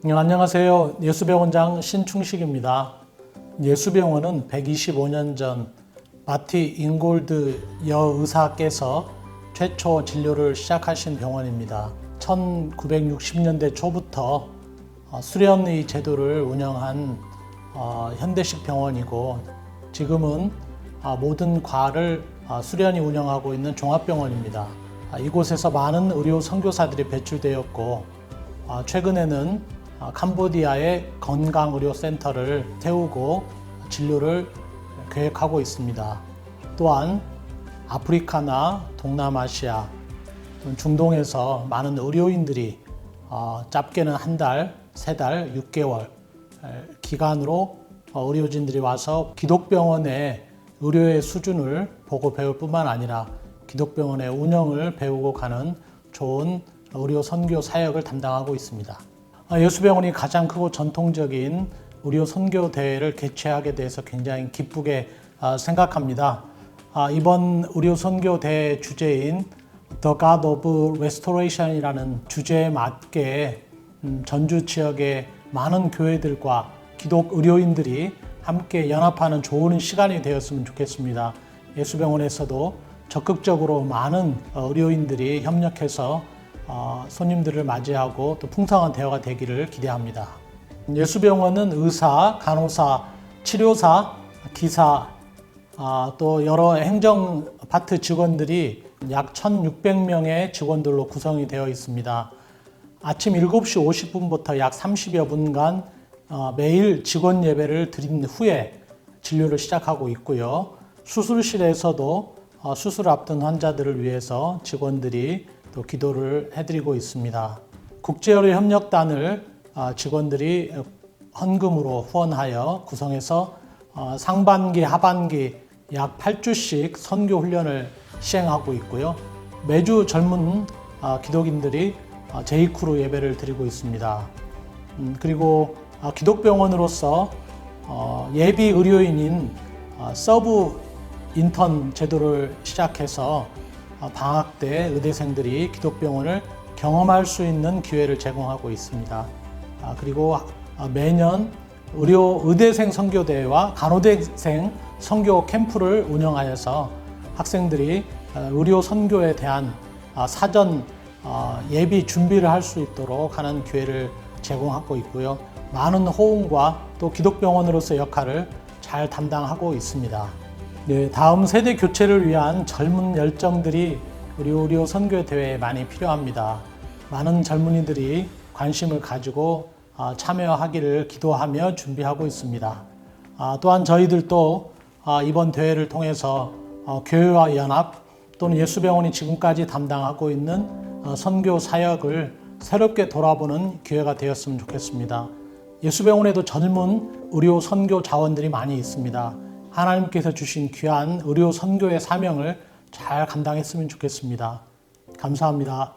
네, 안녕하세요. 예수병원장 신충식입니다. 예수병원은 125년 전 마티 잉골드 여의사께서 최초 진료를 시작하신 병원입니다. 1960년대 초부터 어, 수련의 제도를 운영한 어, 현대식 병원이고 지금은 아, 모든 과를 아, 수련이 운영하고 있는 종합병원입니다. 아, 이곳에서 많은 의료 선교사들이 배출되었고 아, 최근에는 아, 캄보디아의 건강의료센터를 세우고 진료를 계획하고 있습니다. 또한 아프리카나 동남아시아, 중동에서 많은 의료인들이 어, 짧게는 한 달, 세 달, 6개월 에, 기간으로 어, 의료진들이 와서 기독병원의 의료의 수준을 보고 배울 뿐만 아니라 기독병원의 운영을 배우고 가는 좋은 의료 선교 사역을 담당하고 있습니다. 아, 예수병원이 가장 크고 전통적인 의료 선교 대회를 개최하게 돼서 굉장히 기쁘게 아, 생각합니다. 아, 이번 의료 선교 대회 주제인 The God of Restoration이라는 주제에 맞게 음, 전주 지역의 많은 교회들과 기독 의료인들이 함께 연합하는 좋은 시간이 되었으면 좋겠습니다. 예수병원에서도 적극적으로 많은 어, 의료인들이 협력해서 어, 손님들을 맞이하고 또 풍성한 대화가 되기를 기대합니다. 예수병원은 의사, 간호사, 치료사, 기사, 아, 또 여러 행정 파트 직원들이 약 1,600명의 직원들로 구성이 되어 있습니다. 아침 7시 50분부터 약 30여 분간 어, 매일 직원 예배를 드린 후에 진료를 시작하고 있고요. 수술실에서도 어, 수술 앞둔 환자들을 위해서 직원들이 또 기도를 해드리고 있습니다. 국제의료 협력단을 어, 직원들이 헌금으로 후원하여 구성해서 어, 상반기, 하반기 약 8주씩 선교 훈련을 시행하고 있고요. 매주 젊은 어, 기독인들이 어, 제이크로 예배를 드리고 있습니다. 음, 그리고 어, 기독병원으로서 어, 예비 의료인인 어, 서브 인턴 제도를 시작해서 어, 방학 때 의대생들이 기독병원을 경험할 수 있는 기회를 제공하고 있습니다. 아, 그리고 어, 매년 의료 의대생 선교대회와 간호대생 선교 캠프를 운영하여서 학생들이 어, 의료 선교에 대한 아, 사전 어, 예비 준비를 할 수 있도록 하는 기회를 제공하고 있고요. 많은 호응과 또 기독병원으로서 역할을 잘 담당하고 있습니다. 네, 다음 세대 교체를 위한 젊은 열정들이 우리 의료 선교 대회에 많이 필요합니다. 많은 젊은이들이 관심을 가지고 아, 참여하기를 기도하며 준비하고 있습니다. 아, 또한 저희들도 아, 이번 대회를 통해서 어, 교회와 연합 또는 예수병원이 지금까지 담당하고 있는 어, 선교 사역을 새롭게 돌아보는 기회가 되었으면 좋겠습니다. 예수병원에도 젊은 의료 선교 자원들이 많이 있습니다. 하나님께서 주신 귀한 의료 선교의 사명을 잘 감당했으면 좋겠습니다. 감사합니다.